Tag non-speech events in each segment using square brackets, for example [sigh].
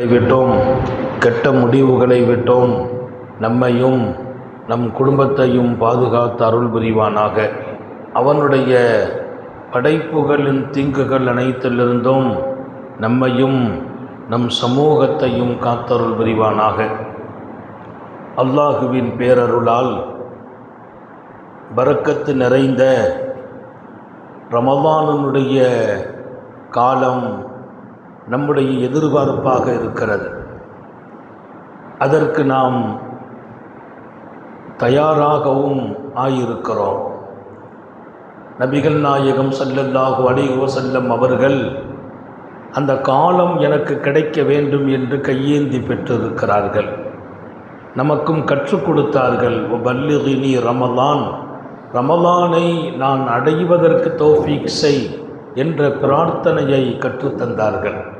விட்டோம். கெட்ட முடிவுகளை விட்டோம். நம்மையும் நம் குடும்பத்தையும் பாதுகாத்து அருள் புரிவானாக. அவனுடைய படைப்புகளின் தீங்குகள் அனைத்திலிருந்தும் நம்மையும் நம் சமூகத்தையும் காத்தருள் புரிவானாக. அல்லாஹுவின் பேரருளால் பறக்கத்து நிறைந்த ரமதானனுடைய காலம் நம்முடைய எதிர்பார்ப்பாக இருக்கிறது. அதற்கு நாம் தயாராகவும் ஆயிருக்கிறோம். நபிகள் நாயகம் ஸல்லல்லாஹு அலைஹி செல்லம் அவர்கள் அந்த காலம் எனக்கு கிடைக்க வேண்டும் என்று கையேந்தி பெற்றிருக்கிறார்கள். நமக்கும் கற்றுக் கொடுத்தார்கள். பல்லுகினி ரமலான். ரமலானை நான் அடைவதற்கு தோஃபிக் செய் என்ற பிரார்த்தனையை கற்றுத்தந்தார்கள்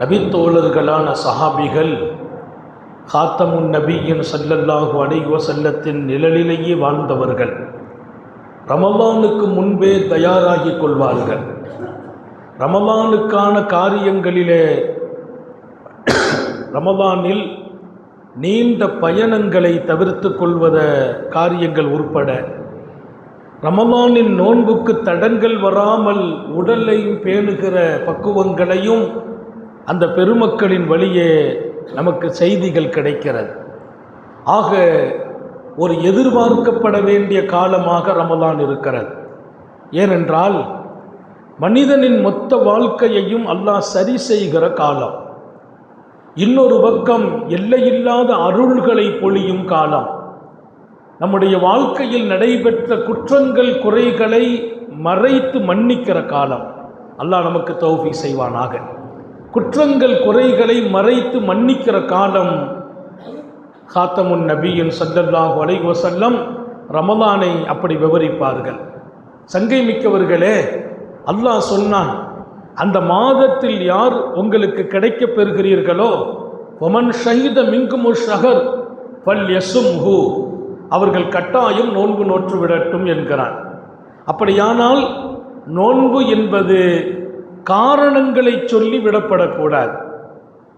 நபித்தோழர்களான சஹாபிகள் காத்தமுன் நபியின் சல்லல்லாஹு அலைஹி செல்லத்தின் நிழலிலேயே வாழ்ந்தவர்கள். ரமலானுக்கு முன்பே தயாராகிக் கொள்வார்கள். ரமலானுக்கான காரியங்களிலே [coughs] ரமலானில் நீண்ட பயணங்களை தவிர்த்து கொள்வத காரியங்கள் உட்பட ரமலானின் நோன்புக்கு தடங்கள் வராமல் உடலையும் பேணுகிற பக்குவங்களையும் அந்த பெருமக்களின் வழியே நமக்கு செய்திகள் கிடைக்கிறது. ஆக ஒரு எதிர்பார்க்கப்பட வேண்டிய காலமாக ரமலான் இருக்கிறது. ஏனென்றால் மனிதனின் மொத்த வாழ்க்கையையும் அல்லாஹ் சரி செய்கிற காலம். இன்னொரு பக்கம் எல்லையில்லாத அருள்களை பொழியும் காலம். நம்முடைய வாழ்க்கையில் நடைபெற்ற குற்றங்கள் குறைகளை மறைத்து மன்னிக்கிற காலம். அல்லாஹ் நமக்கு தௌஃபி செய்வானாக. குற்றங்கள் குறைகளை மறைத்து மன்னிக்கிற காலம் காத்தமுன் நபியின் சல்லல்லாஹு அலைவசல்லம் ரமதானை அப்படி விவரிப்பார்கள். சங்கை மிக்கவர்களே அல்லாஹ் சொன்னான் அந்த மாதத்தில் யார் உங்களுக்கு கிடைக்கப் பெறுகிறீர்களோ ஒமன் ஷஹீத மிங்குமு ஷஹர் பல் யசும்ஹு. அவர்கள் கட்டாயம் நோன்பு நோற்று விடட்டும் என்கிறான். அப்படியானால் நோன்பு என்பது காரணங்களை சொல்லி விடப்படக்கூடாது.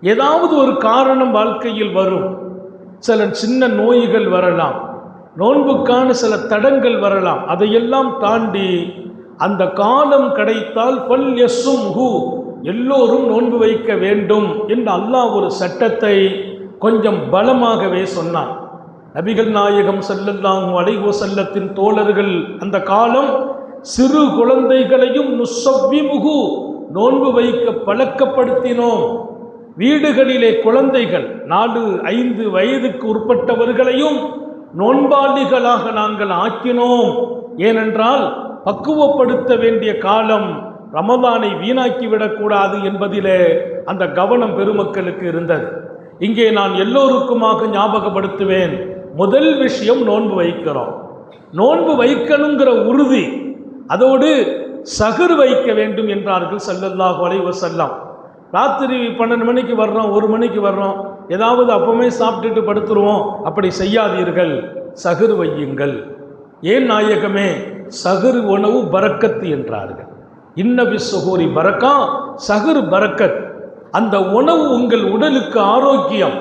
ஏதாவது ஒரு காரணம் வாழ்க்கையில் வரும். சில சின்ன நோய்கள் வரலாம். நோன்புக்கான சில தடங்கள் வரலாம். அதையெல்லாம் தாண்டி அந்த காலம் கிடைத்தால் பல் எஸ்ஸும் ஹூ எல்லோரும் நோன்பு வைக்க வேண்டும் என்று அல்லாஹ் ஒரு சட்டத்தை கொஞ்சம் பலமாகவே சொன்னான். நபிகள் நாயகம் செல்லல்லாஹு அலைஹோ செல்லத்தின் தோழர்கள் அந்த காலம் சிறு குழந்தைகளையும் நுசவ்விமுகு நோன்பு வைக்க பழக்கப்படுத்தினோம். வீடுகளிலே குழந்தைகள் நாலு ஐந்து வயதுக்கு உட்பட்டவர்களையும் நோன்பாளிகளாக நாங்கள் ஆக்கினோம். ஏனென்றால் பக்குவப்படுத்த வேண்டிய காலம் ரமதானை வீணாக்கிவிடக்கூடாது என்பதிலே அந்த கவனம் பெருமக்களுக்கு இருந்தது. இங்கே நான் எல்லோருக்குமாக ஞாபகப்படுத்துவேன். முதல் விஷயம் நோன்பு வைக்கிறோம். நோன்பு வைக்கணுங்கிற உறுதி அதோடு சகுர் வைக்க வேண்டும் என்றார்கள் சல்லல்லாஹு அலைஹி வஸல்லம். ராத்திரி பன்னெண்டு மணிக்கு வர்றோம் ஒரு மணிக்கு வர்றோம். ஏதாவது அப்பவுமே சாப்பிட்டுட்டு படுத்துருவோம். அப்படி செய்யாதீர்கள். சகுர் வையுங்கள். ஏன் நாயகமே? சகுரு உணவு பறக்கத்து என்றார்கள். இன்னபி சுகூரி பறக்கா சகுரு பறக்கத் அந்த உணவு உங்கள் உடலுக்கு ஆரோக்கியம்.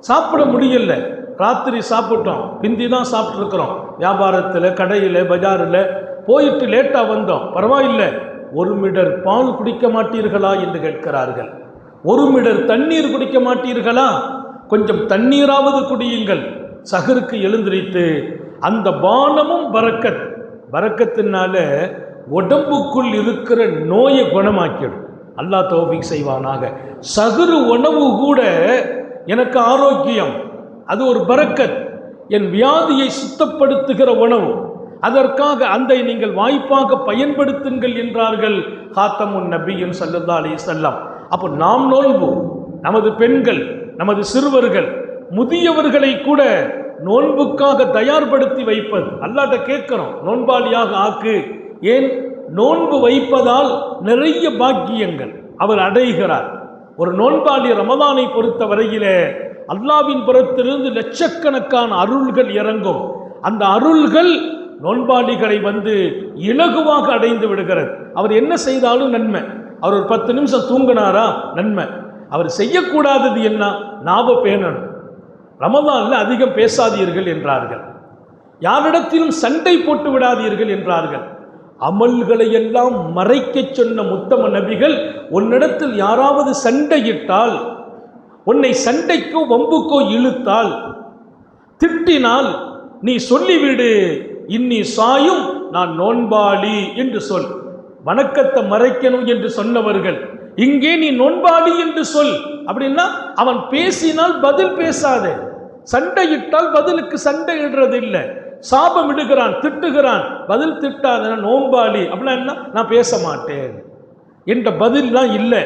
சாப்பிட முடியல. ராத்திரி சாப்பிட்டோம். பிந்தி தான் சாப்பிட்ருக்குறோம் வியாபாரத்தில் கடையில் பஜாரில் போயிட்டு லேட்டாக வந்தோம். பரவாயில்லை. ஒரு மிடர் பால் குடிக்க மாட்டீர்களா என்று கேட்கிறார்கள். ஒரு மிடர் தண்ணீர் குடிக்க மாட்டீர்களா? கொஞ்சம் தண்ணீராவது குடியுங்கள். சகருக்கு எழுந்திரித்து அந்த பானமும் பறக்கத் பறக்கத்தினால உடம்புக்குள் இருக்கிற நோயை குணமாக்கிடும். அல்லாஹ் தௌஃபிக் செய்வானாக. சகுரு உணவு கூட எனக்கு ஆரோக்கியம். அது ஒரு பறக்கத் என் வியாதியை சுத்தப்படுத்துகிற உணவு. அதற்காக அந்த நீங்கள் வாய்ப்பாக பயன்படுத்துங்கள் என்றார்கள் ஹாத்தமுன் நபியின் சல்லல்லா அலி செல்லம் அப்போ நாம் நோன்போம் நமது பெண்கள் நமது சிறுவர்கள் முதியவர்களை கூட நோன்புக்காக தயார்படுத்தி வைப்பது. அல்லாட்ட கேட்கிறோம் நோன்பாளியாக ஆக்கு. ஏன்? நோன்பு வைப்பதால் நிறைய பாக்கியங்கள் அவர் அடைகிறார். ஒரு நோன்பாளி ரமதானை பொறுத்த வரையிலே அல்லாவின் புறத்திலிருந்து லட்சக்கணக்கான அருள்கள் இறங்கும். அந்த அருள்கள் நோன்பாளிகளை வந்து இலகுவாக அடைந்து விடுகிறது. அவர் என்ன செய்தாலும் நன்மை. அவர் ஒரு பத்து நிமிஷம் தூங்கினாரா? நன்மை. அவர் செய்யக்கூடாதது என்ன? லாப பேணணும். ரமதானில் அதிகம் பேசாதீர்கள் என்றார்கள். யாரிடத்திலும் சண்டை போட்டு விடாதீர்கள் என்றார்கள். அமல்களை எல்லாம் மறைக்கச் சொன்ன முத்தம நபிகள் உன்னிடத்தில் யாராவது சண்டையிட்டால் உன்னை சண்டைக்கோ வம்புக்கோ இழுத்தால் திட்டினால் நீ சொல்லிவிடு. இன்னி சாயும் நான் நோன்பாளி என்று சொல். வணக்கத்தை மறைக்கணும் என்று சொன்னவர்கள் இங்கே நீ நோன்பாளி என்று சொல். அப்படின்னா அவன் பேசினால் பதில் பேசாதே. சண்டையிட்டால் பதிலுக்கு சண்டை இடுறது இல்லை சாபம் இடுகிறான் திட்டுகிறான் பதில் திட்டாத நோன்பாளி. அப்படின்னா என்ன? நான் பேச மாட்டேன். என்ற பதில்லாம் இல்லை.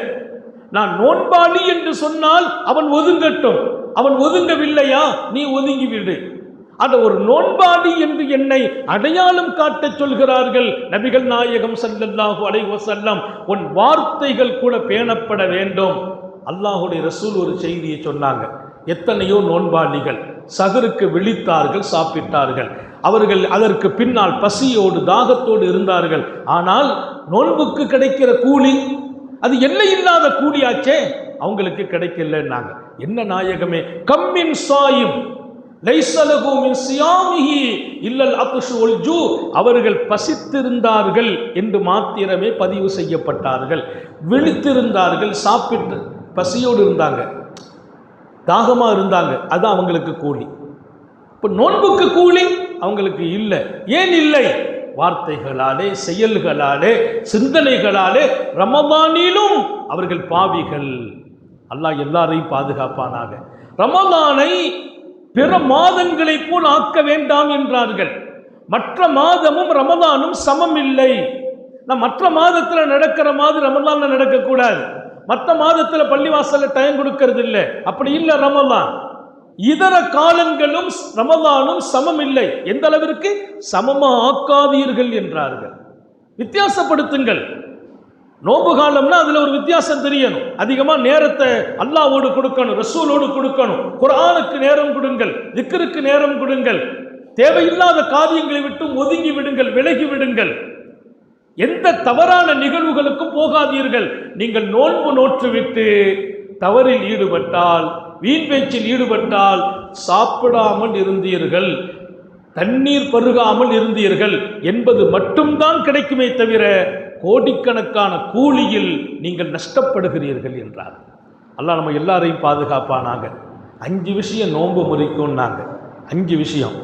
நான் நோன்பாளி என்று சொன்னால் அவன் ஒதுங்கட்டும். அவன் ஒதுங்கவில்லையா? நீ ஒதுங்கி விடு அது ஒரு நோன்பாளி என்று என்னை அடையாளம் காட்டச் சொல்கிறார்கள் நபிகள் நாயகம் ஸல்லல்லாஹு அலைஹி வஸல்லம். உன் வார்த்தைகள் கூட பேணப்பட வேண்டும். அல்லாஹுடைய ரசூல் ஒரு செய்தியை சொன்னாங்க. எத்தனையோ நோன்பாளிகள் சகருக்கு விழித்தார்கள் சாப்பிட்டார்கள். அவர்கள் அதற்கு பின்னால் பசியோடு தாகத்தோடு இருந்தார்கள். ஆனால் நோன்புக்கு கிடைக்கிற கூலி அது எல்லை இல்லாத கூலியாச்சே. அவங்களுக்கு கிடைக்கலன்னாங்க. என்ன நாயகமே? கம்மின் சாயும். அவர்கள் பசித்திருந்தார்கள் என்று மாத்திரமே பதிவு செய்யப்பட்டார்கள். விழித்திருந்தார்கள் சாப்பிட்டு பசியோடு இருந்தாங்க. தாகமாக இருந்தாங்க. அது அவங்களுக்கு கூலி. இப்போ நோன்புக்கு கூலி அவங்களுக்கு இல்லை. ஏன் இல்லை? வார்த்தைகளாலே செயல்களாலே சிந்தனைகளாலே ரமதானிலும் அவர்கள் பாவிகள். அல்லாஹ் எல்லாரையும் பாதுகாப்பானாக. ரமதானை பிற மாதங்களை போல் ஆக்க வேண்டாம் என்றார்கள். மற்ற மாதமும் ரமதானும் சமம் இல்லை. நான் மற்ற மாதத்தில் நடக்கிற மாதிரி ரமதான்ல நடக்கக்கூடாது. மற்ற மாதத்தில் பள்ளிவாசல்ல டைம் கொடுக்கறது இல்லை அப்படி இல்லை ரமதான். இதர காலங்களும் ரமதானும் சமம் இல்லை. எந்த அளவிற்கு? சமமா ஆக்காதீர்கள் என்றார்கள். வித்தியாசப்படுத்துங்கள். நோன்பு காலம்னா அதில் ஒரு வித்தியாசம் தெரியணும். அதிகமாக நேரத்தை அல்லாவோடு கொடுக்கணும் ரசூலோடு கொடுக்கணும். குரானுக்கு நேரம் கொடுங்கள் திக்கருக்கு நேரம் கொடுங்கள். தேவையில்லாத காரியங்களை விட்டு ஒதுங்கி விடுங்கள் விலகி விடுங்கள். எந்த தவறான நிகழ்வுகளுக்கும் போகாதீர்கள். நீங்கள் நோன்பு நோற்றுவிட்டு தவறில் ஈடுபட்டால் வீண் பேச்சில் ஈடுபட்டால் சாப்பிடாமல் இருந்தீர்கள். தண்ணீர் பருகாமல் இருந்தீர்கள். என்பது மட்டும்தான் கிடைக்குமே தவிர கோடிக்கணக்கான கூலியில் நீங்கள் நஷ்டப்படுகிறீர்கள் என்றார். அல்லாஹ் நம்ம எல்லாரையும் பாதுகாப்பானாங்க அஞ்சு விஷயம் நோன்பு முறிக்கும்னாங்க. அஞ்சு விஷயம்.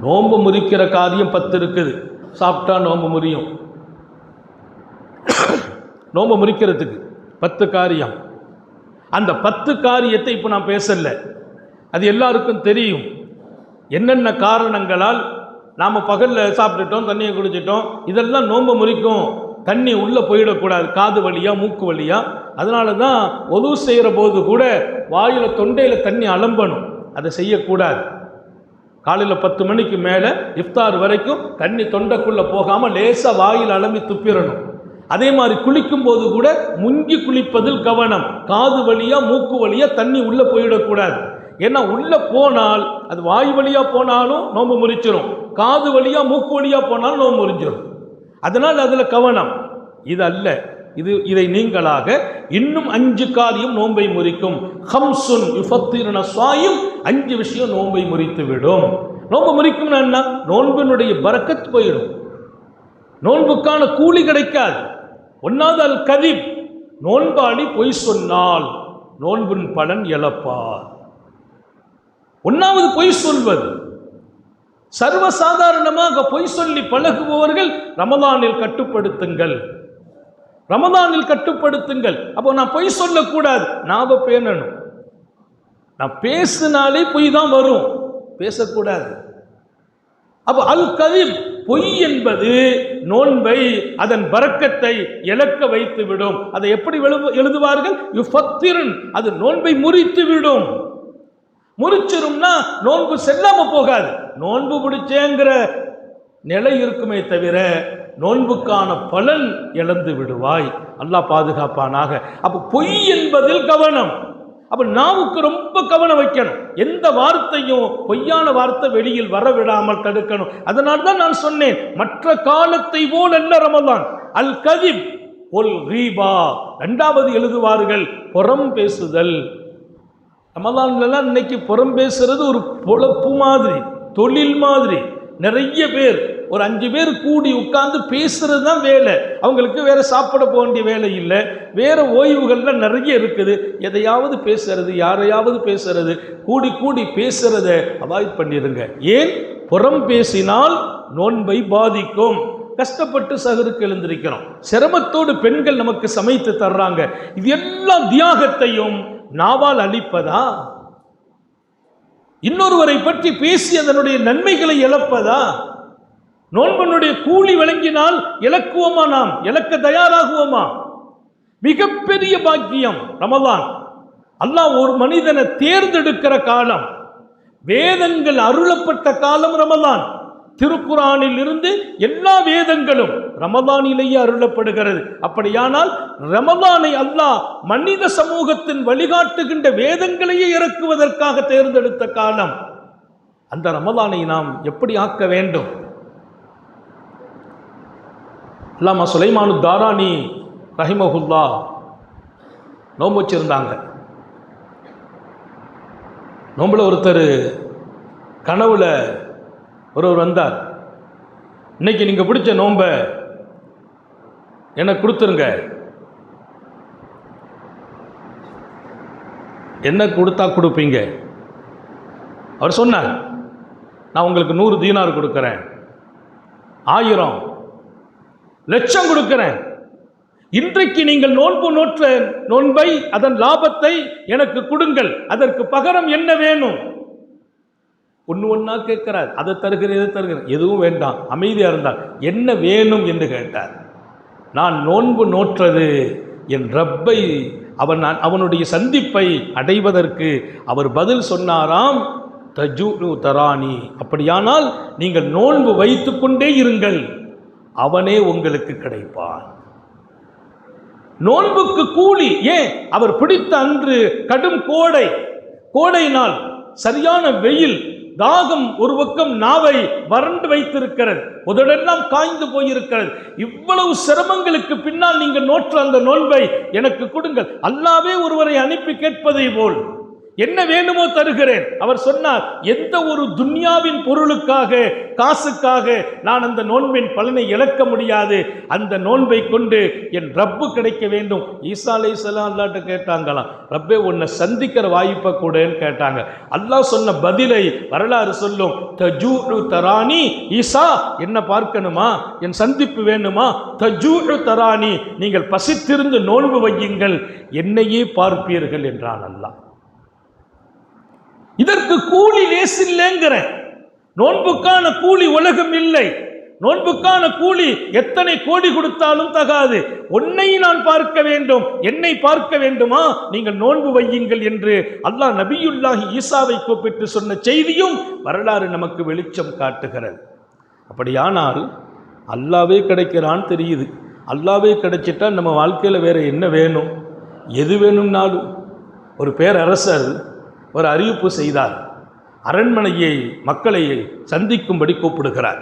நோன்பு முறிக்கிற காரியம் பத்து இருக்குது. சாப்பிட்டா நோன்பு முறியும். நோன்பு முறிக்கிறதுக்கு பத்து காரியம். அந்த பத்து காரியத்தை இப்போ நான் பேசல. அது எல்லாருக்கும் தெரியும். என்னென்ன காரணங்களால் நாம் பகலில் சாப்பிட்டுட்டோம் தண்ணியை குடிச்சிட்டோம் இதெல்லாம் நோன்பு முறிக்கும். தண்ணி உள்ளே போயிடக்கூடாது காது வழியாக மூக்கு வழியாக அதனால தான் ஒது செய்கிற போது கூட வாயில் தொண்டையில் தண்ணி அலம்பணும். அதை செய்யக்கூடாது. காலையில் பத்து மணிக்கு மேலே இஃப்தார் வரைக்கும் தண்ணி தொண்டைக்குள்ளே போகாமல் லேசாக வாயில் அலம்பி துப்பிடணும். அதே மாதிரி குளிக்கும் போது கூட முங்கி குளிப்பதில் கவனம். காது வழியாக மூக்கு வழியாக தண்ணி உள்ளே போயிடக்கூடாது. ஏன்னா உள்ளே போனால் அது வாய் வழியாக போனாலும் நோம்பு முறிச்சிடும் காது வழியாக மூக்கு வழியாக போனாலும் நோம்பு முறிஞ்சிடும் அதனால் அதில் கவனம். இது அல்ல. இது இதை நீங்களாக இன்னும் அஞ்சு காரியம் நோன்பை முறிக்கும். ஹம்சுன் யுஃபத்திரன சுவாயும் அஞ்சு விஷயம் நோன்பை முறித்து விடும். நோன்பு முறிக்கும்னா என்ன? நோன்பினுடைய பறக்கத் போயிடும். நோன்புக்கான கூலி கிடைக்காது. ஒன்னாவது அல் கதிப் நோன்பாளி பொய் சொன்னால் நோன்பின் பலன் இழப்பார். ஒன்றாவது பொய் சொல்வது சர்வசாதாரணமாக பொய் சொல்லி பழகுபவர்கள் ரமதானில் கட்டுப்படுத்துங்கள். ரமதானில் கட்டுப்படுத்துங்கள். அப்போ நான் பொய் சொல்லக்கூடாது. நாம பேணணும். நான் பேசினாலே பொய் தான் வரும். பேசக்கூடாது. அப்போ அல் கதிர் பொய் என்பது நோன்பை அதன் பறக்கத்தை இழக்க வைத்து விடும் அதை எப்படி எழுது எழுதுவார்கள்? யுஃபத்திரன் அது நோன்பை முறித்து விடும் முறிச்சிரும்னா நோன்பு செல்லாம போகாது. நோன்பு பிடிச்சேங்கிற நிலை இருக்குமே தவிர நோன்புக்கான பலன் இழந்து விடுவாய். அல்லாஹ் பாதுகாப்பானாக. அப்போ பொய் என்பதில் கவனம். அப்போ நாவுக்கு ரொம்ப கவனம் வைக்கணும். எந்த வார்த்தையும் பொய்யான வார்த்தை வெளியில் வர விடாமல் தடுக்கணும். அதனால தான் நான் சொன்னேன் மற்ற காலத்தை போல் அல்ல ரமதான் அல் கதிப் ஒல் ரீபா. ரெண்டாவது எழுதுவார்கள் புறம் பேசுதல். ரமதான்லாம் இன்னைக்கு புறம் பேசுறது ஒரு பொழப்பு மாதிரி. தொழில் மாதிரி. நிறைய பேர் ஒரு அஞ்சு பேர் கூடி உட்கார்ந்து பேசுறது தான் வேலை. அவங்களுக்கு வேற சாப்பிட போக வேண்டிய வேலை இல்லை. வேற ஓய்வுகள்லாம் நிறைய இருக்குது. எதையாவது பேசுறது யாரையாவது பேசுறது கூடி கூடி பேசுறத அவாய்ட் பண்ணிடுங்க. ஏன்? புறம் பேசினால் நோன்பை பாதிக்கும். கஷ்டப்பட்டு சகருக்கு எழுந்திருக்கிறோம். சிரமத்தோடு பெண்கள் நமக்கு சமைத்து தர்றாங்க. இது எல்லா தியாகத்தையும் நாவால் அழிப்பதா? இன்னொருவரை பற்றி பேசி அதனுடைய நன்மைகளை இழப்பதா? நோன்பனுடைய கூலி வழங்கினால் இழக்குவோமா நாம்? இழக்க தயாராகுவோமா? மிகப்பெரிய பாக்கியம் ரமதான். அல்லாஹ் ஒரு மனிதனை தேர்ந்தெடுக்கிற காலம். வேதங்கள் அருளப்பட்ட காலம் ரமதான். திருக்குறானில் இருந்து எல்லா வேதங்களும். ரமதானிலேயே அருளப்படுகிறது. அப்படியானால் ரமதானை அல்லாஹ் மனித சமூகத்தின் வழிகாட்டுகின்ற வேதங்களையே இறக்குவதற்காக தேர்ந்தெடுத்த காலம். அந்த ரமதானை நாம் எப்படி ஆக்க வேண்டும்? அல்லாமா சுலைமானு தாராணி ரஹிமஹுல்லா நோன்பு வச்சிருந்தாங்க. நோம்பில் ஒருத்தர் கனவுல ஒருவர் வந்தார். இன்னைக்கு நீங்கள் பிடிச்ச நோன்பை எனக்கு கொடுத்துருங்க. என்ன கொடுத்தா கொடுப்பீங்க? அவர் சொன்னார் நான் உங்களுக்கு நூறு தீனார் கொடுக்குறேன். ஆயிரம் லட்சம் கொடுக்குறேன். இன்றைக்கு நீங்கள் நோன்பு நோற்ற நோன்பை அதன் லாபத்தை எனக்கு கொடுங்கள். அதற்கு பகரம் என்ன வேணும்? ஒன்று ஒன்றா கேட்கிறார். அதை தருகிறேன் இதை தருகிறேன். எதுவும் வேண்டாம். அமைதியாக இருந்தார் என்ன வேணும் என்று கேட்டார். நான் நோன்பு நோற்றது என் ரப்பை அவன் நான் அவனுடைய சந்திப்பை அடைவதற்கு அவர் பதில் சொன்னாராம் தஜு தராணி அப்படியானால் நீங்கள் நோன்பு வைத்துக்கொண்டே இருங்கள் அவனே உங்களுக்கு கிடைப்பான். நோன்புக்கு கூலி ஏன்? அவர் பிடித்த அன்று கடும் கோடை கோடை நாள் சரியான வெயில் தாகம் ஒரு பக்கம் நாவை வறண்டு வைத்திருக்கிறது உதடெல்லாம் காய்ந்து போயிருக்கிறது. இவ்வளவு சிரமங்களுக்கு பின்னால் நீங்கள் நோற்ற அந்த நோன்பை எனக்கு கொடுங்கள். அல்லாவே ஒருவரை அனுப்பி கேட்பதை போல். என்ன வேண்டுமோ தருகிறேன். அவர் சொன்னார் எந்த ஒரு துன்யாவின் பொருளுக்காக காசுக்காக நான் அந்த நோன்பின் பலனை இழக்க முடியாது. அந்த நோன்பை கொண்டு என் ரப்பு கிடைக்க வேண்டும். ஈசா அலை சலாம் அல்லாட்ட கேட்டாங்களாம் ரப்பே உன்னை சந்திக்கிற வாய்ப்பை கூடன்னு கேட்டாங்க. அல்லாஹ் சொன்ன பதிலை வரலாறு சொல்லும். தஜூ தராணி ஈசா என்ன பார்க்கணுமா? என் சந்திப்பு வேணுமா? தஜூ தராணி நீங்கள் பசித்திருந்து நோன்பு வையுங்கள். என்னையே பார்ப்பீர்கள் என்றான் அல்லாஹ். இதற்கு கூலி லேசில்லைங்கிறேன் நோன்புக்கான கூலி உலகம் இல்லை. நோன்புக்கான கூலி எத்தனை கோடி கொடுத்தாலும் தகாது. உன்னை நான் பார்க்க வேண்டும். என்னை பார்க்க வேண்டுமா? நீங்கள் நோன்பு வையுங்கள் என்று அல்லாஹ் நபியுல்லாஹி ஈசாவை கூப்பிட்டு சொன்ன செய்தியும் வரலாறு நமக்கு வெளிச்சம் காட்டுகிறது. அப்படியானால் அல்லாவே கிடைக்கிறான்னு தெரியுது. அல்லாவே கிடைச்சிட்டா நம்ம வாழ்க்கையில் வேறு என்ன வேணும்? எது வேணும்னாலும். ஒரு பேரரசர் ஒரு அறிவிப்பு செய்தார். அரண்மனையை மக்களை சந்திக்கும்படி கூப்பிடுகிறார்.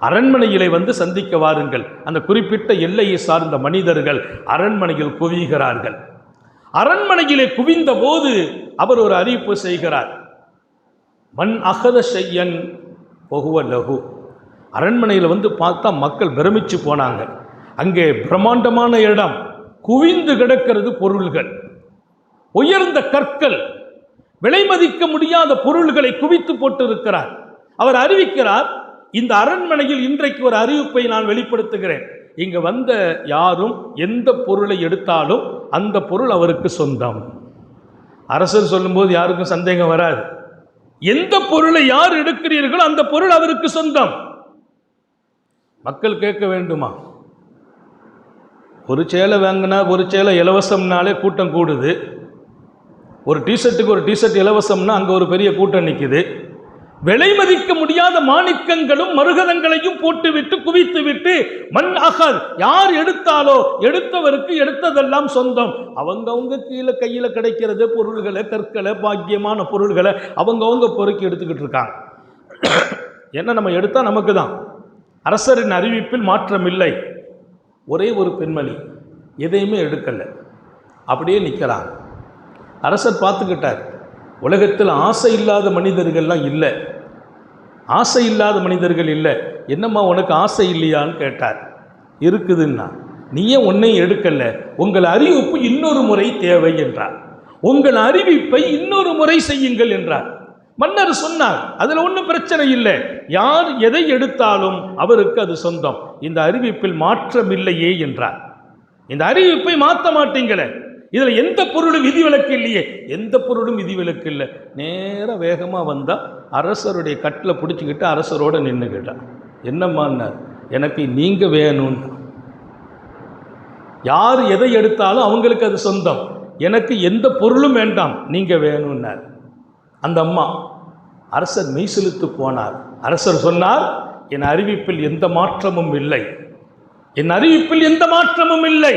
அரண்மனையிலே வந்து சந்திக்க வாருங்கள். அந்த குறிப்பிட்ட எல்லையை சார்ந்த மனிதர்கள் அரண்மனையில் குவிகிறார்கள். அரண்மனையிலே குவிந்த போது அவர் ஒரு அறிவிப்பு செய்கிறார். மண் அகத செய்யன் பொகுவ லகு. அரண்மனையில் வந்து பார்த்தா மக்கள் பிரமிச்சு போனாங்க. அங்கே பிரம்மாண்டமான இடம். குவிந்து கிடக்கிறது பொருள்கள். உயர்ந்த கற்கள். விலை மதிக்க முடியாத பொருள்களை குவித்து போட்டிருக்கிறார். அவர் அறிவிக்கிறார் இந்த அரண்மனையில் இன்றைக்கு ஒரு அறிவிப்பை நான் வெளிப்படுத்துகிறேன். இங்கு வந்த யாரும் எந்த பொருளை எடுத்தாலும் அந்த பொருள் அவருக்கு சொந்தம். அரசர் சொல்லும்போது யாருக்கும் சந்தேகம் வராது. எந்த பொருளை யார் எடுக்கிறீர்களோ அந்த பொருள் அவருக்கு சொந்தம். மக்கள் கேட்க வேண்டுமா? ஒரு சேலை வாங்கினா ஒரு சேலை இலவசம்னாலே கூட்டம் கூடுது. ஒரு டிஷர்ட்டுக்கு ஒரு டிஷர்ட் இலவசம்னா அங்கே ஒரு பெரிய கூட்டம் நிற்குது விலை மதிக்க முடியாத மாணிக்கங்களும் மருகதங்களையும் போட்டுவிட்டு குவித்துவிட்டு மண் அகல். யார் எடுத்தாலோ எடுத்தவருக்கு எடுத்ததெல்லாம் சொந்தம். அவங்கவுங்க கீழே கையில் கிடைக்கிறது பொருள்களை கற்களை பாக்கியமான பொருள்களை அவங்கவுங்க பொறுக்கி எடுத்துக்கிட்டு இருக்காங்க. என்ன நம்ம எடுத்தால் நமக்கு தான். அரசரின் அறிவிப்பில் மாற்றம் இல்லை. ஒரே ஒரு பெண்மணி எதையுமே எடுக்கலை. அப்படியே நிற்கிறாங்க அரசர் பார்த்துக்கிட்டார். உலகத்தில் ஆசை இல்லாத மனிதர்கள்லாம் இல்லை. ஆசை இல்லாத மனிதர்கள் இல்லை. என்னம்மா உனக்கு ஆசை இல்லையான்னு கேட்டார். இருக்குதுன்னா நீயே ஒன்றையும் எடுக்கலை? உங்கள் அறிவிப்பு இன்னொரு முறை தேவை என்றார். உங்கள் அறிவிப்பை இன்னொரு முறை செய்யுங்கள் என்றார். மன்னர் சொன்னார் அதில் ஒன்றும் பிரச்சனை இல்லை. யார் எதை எடுத்தாலும் அவருக்கு அது சொந்தம். இந்த அறிவிப்பில் மாற்றமில்லையே என்றார். இந்த அறிவிப்பை மாற்ற மாட்டீங்களே. இதில் எந்த பொருளும் விதிவிலக்கு இல்லையே. எந்த பொருளும் விதிவிலக்கு இல்லை. நேராக வேகமாக வந்தால் அரசருடைய கட்டில் பிடிச்சிக்கிட்டு அரசரோடு நின்றுக்கிட்டான் என்னம்மான்னார் எனக்கு நீங்கள் வேணும்னு. யார் எதை எடுத்தாலும் அவங்களுக்கு அது சொந்தம். எனக்கு எந்த பொருளும் வேண்டாம். நீங்கள் வேணும்னார் அந்த அம்மா அரசர் மெய்சிலுத்து போனார். அரசர் சொன்னார் என் அறிவிப்பில் எந்த மாற்றமும் இல்லை. என் அறிவிப்பில் எந்த மாற்றமும் இல்லை.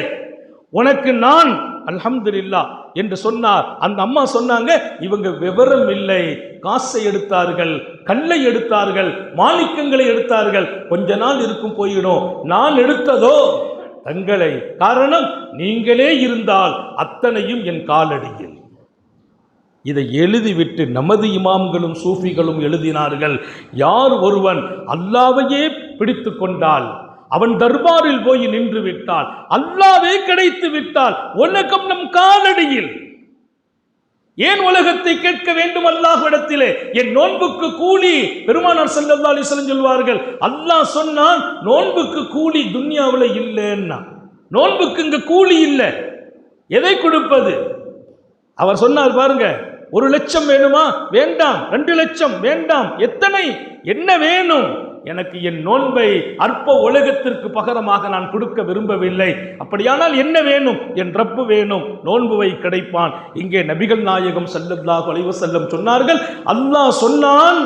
உனக்கு நான் அல்ஹம்துல்லா என்று சொன்னார். அந்த அம்மா சொன்னாங்க இவங்க விவரம் இல்லை. காசை எடுத்தார்கள் கல்லை எடுத்தார்கள் மாணிக்கங்களை எடுத்தார்கள். கொஞ்ச நாள் இருக்கும் போயிடும். நான் எடுத்ததோ? தங்களை. காரணம் நீங்களே இருந்தால் அத்தனையும் என் காலடியில். இதை எழுதிவிட்டு நமது இமாம்களும் சூஃபிகளும் எழுதினார்கள். யார் ஒருவன் அல்லாவையே பிடித்து கொண்டால் அவன் தர்பாரில் போய் நின்று விட்டால் அல்லாவே கிடைத்து விட்டால் உலகம் நம் காலடியில். ஏன் உலகத்தை கேட்க வேண்டும் அல்லாஹ் இடத்திலே என் நோன்புக்கு கூலி பெருமானார் ஸல்லல்லாஹு அலைஹி சொல்வார்கள் அல்லாஹ் சொன்னான் நோன்புக்கு கூலி துன்யாவில் இல்லைன்னா. நோன்புக்கு இங்க கூலி இல்லை. எதை கொடுப்பது? அவர் சொன்னார் பாருங்க ஒரு லட்சம் வேணுமா? வேண்டாம் ரெண்டு லட்சம் வேண்டாம். எத்தனை? என்ன வேணும்? எனக்கு என் நோன்பை அற்ப உலகத்திற்கு பகரமாக நான் கொடுக்க விரும்பவில்லை. அப்படியானால் என்ன வேணும்? என் ரப்பு வேணும். நோன்புவை கிடைப்பான். இங்கே நபிகள் நாயகம் ஸல்லல்லாஹு கொலைவு செல்லும் சொன்னார்கள் அல்லாஹ் சொன்னான்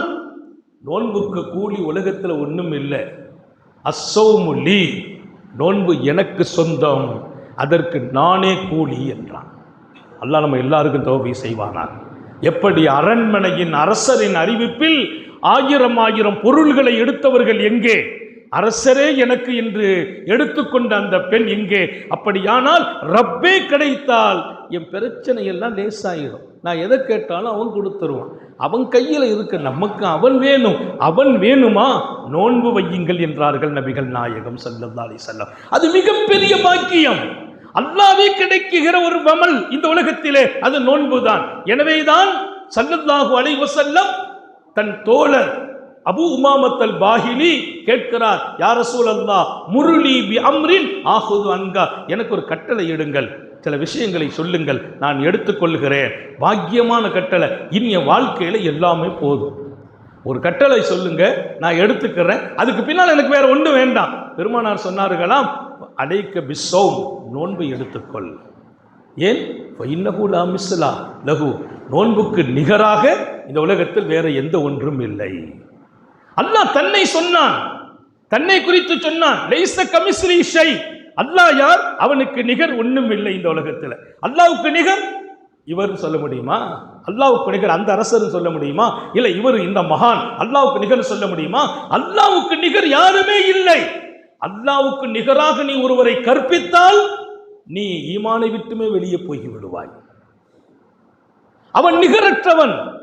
நோன்புக்கு கூலி உலகத்தில் ஒன்றும் இல்லை. அசௌமுலி நோன்பு எனக்கு சொந்தம். அதற்கு நானே கூலி என்றான். அல்லாஹ் நம்ம எல்லாருக்கும் தோல்வி செய்வானான் எப்படி அரண்மனையின் அரசரின் அறிவிப்பில் ஆயிரம் ஆயிரம் பொருள்களை எடுத்தவர்கள் எங்கே? அரசரே எனக்கு என்று எடுத்துக்கொண்ட அந்த பெண் எங்கே? அப்படியானால் ரப்பே கிடைத்தால் என் பிரச்சனை எல்லாம் லேசாயிடும். நான் எதை கேட்டாலும் அவன் கொடுத்துருவான். அவன் கையில் இருக்க நமக்கு அவன் வேணும். அவன் வேணுமா? நோன்பு வையுங்கள் என்றார்கள் நபிகள் நாயகம் ஸல்லல்லாஹு செல்லம் அது மிகப்பெரிய பாக்கியம். அல்லாவே கிடைக்குகிற ஒரு வமல் இந்த உலகத்திலே அது நோன்புதான். எனவேதான் சல்லல்லாஹு அலைவசல்லம் தன் தோழர் அபு உமாமத்தல் பாஹிலி கேட்கிறார் யார சூழல்லா முருளி பி அம்ரின் ஆகுது அங்கா எனக்கு ஒரு கட்டளை இடுங்கள் சில விஷயங்களை சொல்லுங்கள் நான் எடுத்துக்கொள்கிறேன். பாக்கியமான கட்டளை இனி என் எல்லாமே போதும். ஒரு கட்டளை சொல்லுங்க நான் எடுத்துக்கிறேன். அதுக்கு பின்னால் எனக்கு வேற ஒன்றும் வேண்டாம். பெருமானார் சொன்னார்களாம் அடைக்க பிசோம் நோன்பை எடுத்துக்கொள். ஏன்? இன்னகு லா மிஸ்லா லகு நோன்புக்கு நிகராக இந்த உலகத்தில் வேற எந்த ஒன்றும் இல்லை. அல்லாஹ் தன்னை சொன்னான். தன்னை குறித்து சொன்னான். லைஸ கமிஸ்ரி ஷை. அல்லாஹ் யார்? அவனுக்கு நிகர் ஒன்றும் இல்லை இந்த உலகத்தில். அல்லாவுக்கு நிகர்? இவர் சொல்ல முடியுமா? அல்லாவுக்கு நிகர் அந்த அரசர் சொல்ல முடியுமா? இல்லை இவர் இந்த மகான். அல்லாவுக்கு நிகர் சொல்ல முடியுமா? அல்லாவுக்கு நிகர் யாருமே இல்லை. அல்லாவுக்கு நிகராக நீ ஒருவரை கற்பித்தால் நீ ஈமானை விட்டுமே வெளியே போய் விடுவாய். அவன் நிகரற்றவன்.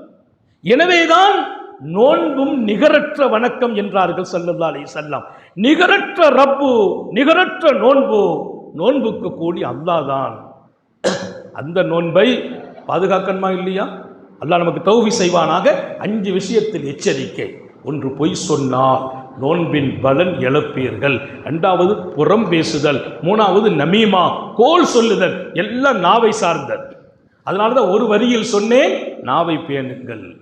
எனவேதான் நோன்பும் நிகரற்ற வணக்கம் என்றார்கள் ஸல்லல்லாஹு அலி வஸல்லம். நிகரற்ற ரப்பு நிகரற்ற நோன்பு நோன்புக்கு கூடி அல்லாஹ் தான். அந்த நோன்பை பாதுகாக்கணுமா இல்லையா? அல்லாஹ் நமக்கு தௌவி செய்வானாக. அஞ்சு விஷயத்தில் எச்சரிக்கை. ஒன்று பொய் சொன்னால் நோன்பின் பலன் இழப்பீர்கள். ரெண்டாவது புறம் பேசுதல். மூணாவது நமீமா கோல் சொல்லுதல். எல்லாம் நாவை சார்ந்தது. அதனால தான் ஒரு வரியில் சொன்னேன் நாவை பேணுங்கள்.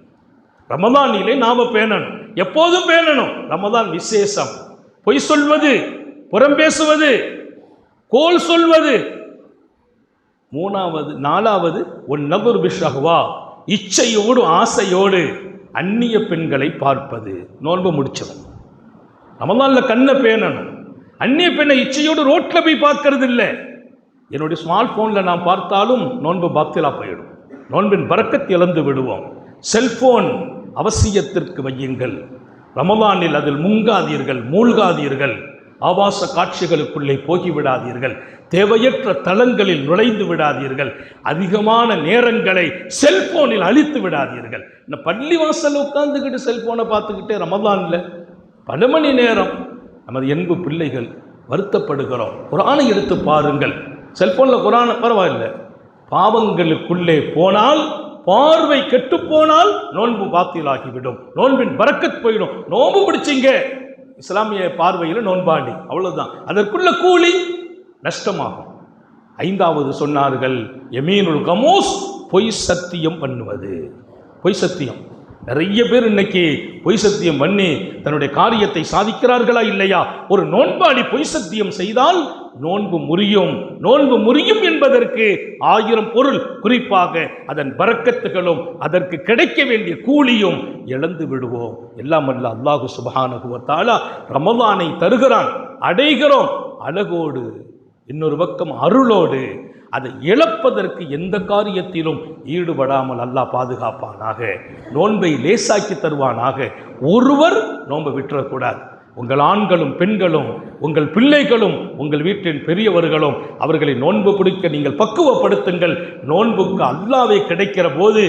ரமதானிலே நாம பேணணும். எப்போதும் பேணணும். ரமதான் விசேஷம். பொய் சொல்வது புறம் பேசுவது கோல் சொல்வது. மூணாவது நாலாவது ஒன் நபர் பிஷஹ்வா இச்சையோடு ஆசையோடு அந்நிய பெண்களை பார்ப்பது. நோன்பு முடிச்சவன். ரமலான்ல கண்ணை பேணணும். அந்நிய பெண்ணை இச்சையோடு ரோட்டில் போய் பார்க்கறது இல்லை என்னுடைய ஸ்மார்ட் ஃபோனில் நான் பார்த்தாலும் நோன்பு பாத்திலா போயிடும். நோன்பின் பறக்கத்தை இழந்து விடுவோம். செல்போன் அவசியத்திற்கு வையுங்கள். ரமலானில் அதில் முங்காதீர்கள் மூழ்காதீர்கள். ஆபாச காட்சிகளுக்குள்ளே போகிவிடாதீர்கள். தேவையற்ற தளங்களில் நுழைந்து விடாதீர்கள். அதிகமான நேரங்களை செல்போனில் அழித்து விடாதீர்கள். இந்த பள்ளி வாசல் உட்காந்துக்கிட்டு செல்போனை பார்த்துக்கிட்டே ரமதானில் பல மணி நேரம் நமது என்பு பிள்ளைகள் வருத்தப்படுகிறோம். குரானை எடுத்து பாருங்கள். செல்போனில் குரான் பரவாயில்லை. பாவங்களுக்குள்ளே போனால் பார்வை கெட்டுப்போனால் நோன்பு பாத்திலாகிவிடும். நோன்பின் பறக்கத் போயிடும். நோன்பு பிடிச்சிங்க. இஸ்லாமிய பார்வையில் நோன்பாண்டி. அவ்வளோதான் அதற்குள்ள கூலி நஷ்டமாகும். ஐந்தாவது சொன்னார்கள் எமீனுல் கமோஸ் பொய் சத்தியம் பண்ணுவது. பொய் சத்தியம். நிறைய பேர் இன்னைக்கு பொய் சத்தியம் பண்ணி தன்னுடைய காரியத்தை சாதிக்கிறார்களா இல்லையா? ஒரு நோன்பாளி பொய் சத்தியம் செய்தால் நோன்பு முறியும். நோன்பு முறியும் என்பதற்கு ஆயிரம் பொருள் குறிப்பாக அதன் பறக்கத்துகளும் அதற்கு கிடைக்க வேண்டிய கூலியும் இழந்து விடுவோம். எல்லாம் அல்ல அல்லாஹு சுபஹானுகுவத்தாலா ரமதானை தருகிறான். அடைகிறோம். அழகோடு இன்னொரு பக்கம் அருளோடு அதை இழப்பதற்கு எந்த காரியத்திலும் ஈடுபடாமல் அல்லாஹ் பாதுகாப்பானாக நோன்பை லேசாக்கி தருவானாக. ஒருவர் நோன்பை விட்டுறக்கூடாது. உங்கள் ஆண்களும் பெண்களும் உங்கள் பிள்ளைகளும் உங்கள் வீட்டின் பெரியவர்களும் அவர்களை நோன்பு பிடிக்க நீங்கள் பக்குவப்படுத்துங்கள். நோன்புக்கு அல்லாவே கிடைக்கிற போது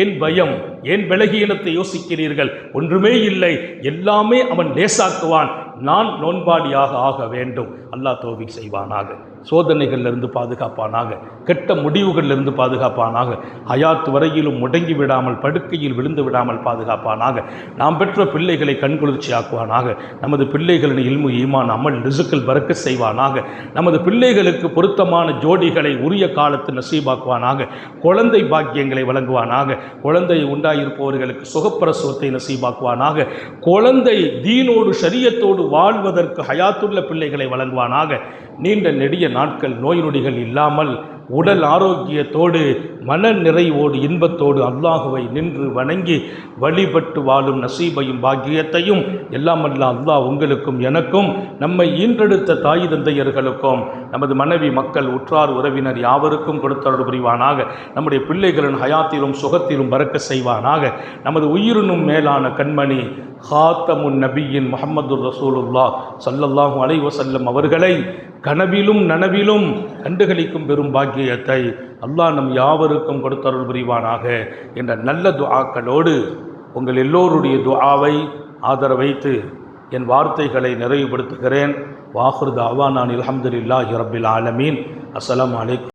ஏன் பயம் ஏன் விலகீனத்தை யோசிக்கிறீர்கள்? ஒன்றுமே இல்லை. எல்லாமே அவன் லேசாக்குவான். நான் நோன்பாளியாக ஆக வேண்டும். அல்லாஹ் தோவி செய்வானாக. சோதனைகளிலிருந்து பாதுகாப்பானாக. கெட்ட முடிவுகளிலிருந்து பாதுகாப்பானாக. ஹயாத் வரையிலும் முடங்கி விடாமல் படுக்கையில் விழுந்து விடாமல் பாதுகாப்பானாக. நாம் பெற்ற பிள்ளைகளை கண்குளிர்ச்சி ஆக்குவானாக நமது பிள்ளைகளின் இல்மு ஈமான் அமல் ரிசுக்கள் பறக்க செய்வானாக. நமது பிள்ளைகளுக்கு பொருத்தமான ஜோடிகளை உரிய காலத்து நசீபாக்குவானாக. குழந்தை பாக்கியங்களை வழங்குவானாக. குழந்தை உண்டாயிருப்பவர்களுக்கு சுகப்பிரசவத்தை நசீபாக்குவானாக. குழந்தை தீனோடு சரியத்தோடு வாழ்வதற்கு ஹயாத்துள்ள பிள்ளைகளை வழங்குவானாக. நீண்ட நெடிய நாட்கள் நோய் நொடிகள் இல்லாமல் உடல் ஆரோக்கியத்தோடு மன நிறைவோடு இன்பத்தோடு அல்லாஹுவை நின்று வணங்கி வழிபட்டு வாழும் நசீபையும் பாக்கியத்தையும் எல்லாம் அல்ல அல்லாஹ் உங்களுக்கும் எனக்கும் நம்மை ஈன்றெடுத்த தாய் தந்தையர்களுக்கும் நமது மனைவி மக்கள் உற்றார் உறவினர் யாவருக்கும் கொடுத்தருள் புரிவானாக. நம்முடைய பிள்ளைகளின் ஹயாத்திலும் சுகத்திலும் பறக்க செய்வானாக. நமது உயிரினும் மேலான கண்மணி ஹாத்தமுன் நபியின் முகமது ரசூலுல்லா சல்லல்லாஹும் அலைவசல்லம் அவர்களை கனவிலும் நனவிலும் கண்டுகளிக்கும் பெரும் பாக்கியத்தை அல்லாஹ் நம் யாவருக்கும் கொடுத்தருள் புரிவானாக என்ற நல்ல துஆக்களோடு உங்கள் எல்லோருடைய துஆவை ஆதரவைத்து என் வார்த்தைகளை நிறைவுபடுத்துகிறேன். வாஹுர் தாவானான் அலமதுல்லாஹி ரபில் ஆலமீன். அஸ்லாம் அலைக்கும்.